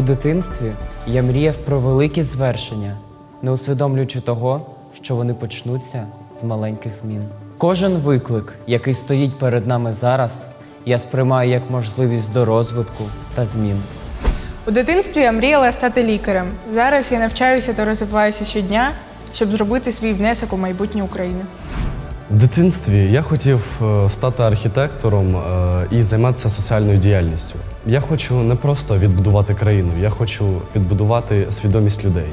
У дитинстві я мріяв про великі звершення, не усвідомлюючи того, що вони почнуться з маленьких змін. Кожен виклик, який стоїть перед нами зараз, я сприймаю як можливість до розвитку та змін. У дитинстві я мріяла стати лікарем. Зараз я навчаюся та розвиваюся щодня, щоб зробити свій внесок у майбутнє України. В дитинстві я хотів е, стати архітектором е, і займатися соціальною діяльністю. Я хочу не просто відбудувати країну, я хочу відбудувати свідомість людей.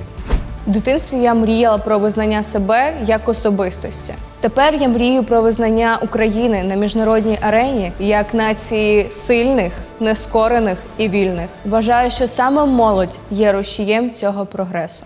В дитинстві я мріяла про визнання себе як особистості. Тепер я мрію про визнання України на міжнародній арені як нації сильних, нескорених і вільних. Вважаю, що саме молодь є рушієм цього прогресу.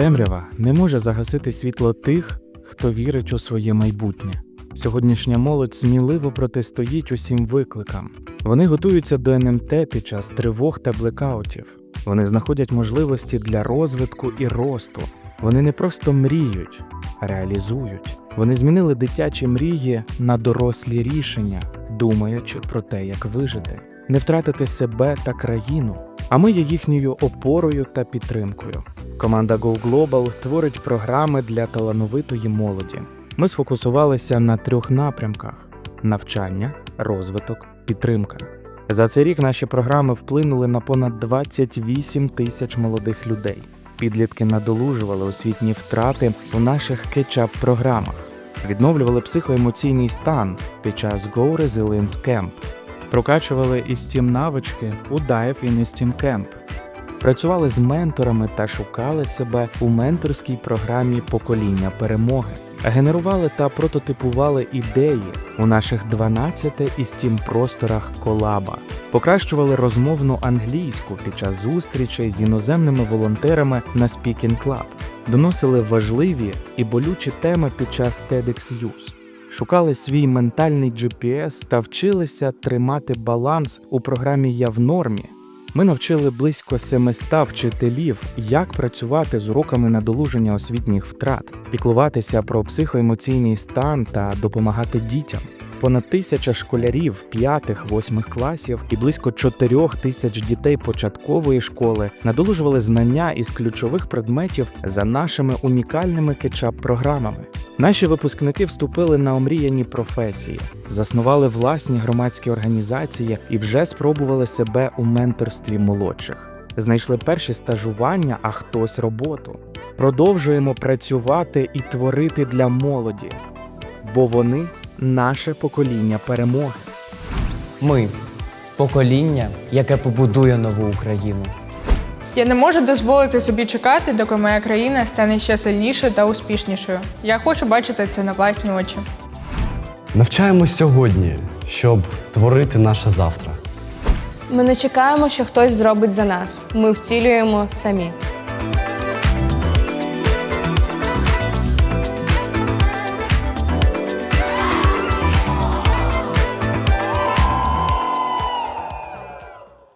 Темрява не може загасити світло тих, хто вірить у своє майбутнє. Сьогоднішня молодь сміливо протистоїть усім викликам. Вони готуються до НМТ під час тривог та блекаутів. Вони знаходять можливості для розвитку і росту. Вони не просто мріють, а реалізують. Вони змінили дитячі мрії на дорослі рішення, думаючи про те, як вижити, не втратити себе та країну. А ми є їхньою опорою та підтримкою. Команда Go Global творить програми для талановитої молоді. Ми сфокусувалися на трьох напрямках: навчання, розвиток, підтримка. За цей рік наші програми вплинули на понад 28 тисяч молодих людей. Підлітки надолужували освітні втрати у наших кетчап-програмах, відновлювали психоемоційний стан під час Go Resilience Camp, прокачували естім навички у Dive in Esteem Camp, працювали з менторами та шукали себе у менторській програмі покоління перемоги, генерували та прототипували ідеї у наших 12 естім просторах колаба, покращували розмовну англійську під час зустрічей з іноземними волонтерами на Speaking Club, доносили важливі і болючі теми під час TEDx Youth. Шукали свій ментальний GPS та вчилися тримати баланс у програмі Я в нормі. Ми навчили близько 700 вчителів, як працювати з уроками надолуження освітніх втрат, піклуватися про психоемоційний стан та допомагати дітям. Понад тисяча школярів п'ятих-восьмих класів і близько чотирьох тисяч дітей початкової школи надолужували знання із ключових предметів за нашими унікальними кетчап-програмами. Наші випускники вступили на омріяні професії, заснували власні громадські організації і вже спробували себе у менторстві молодших. Знайшли перші стажування, а хтось роботу. Продовжуємо працювати і творити для молоді, бо вони наше покоління перемоги. Ми покоління, яке побудує нову Україну. Я не можу дозволити собі чекати, доки моя країна стане ще сильнішою та успішнішою. Я хочу бачити це на власні очі. Навчаємось сьогодні, щоб творити наше завтра. Ми не чекаємо, що хтось зробить за нас. Ми втілюємо самі.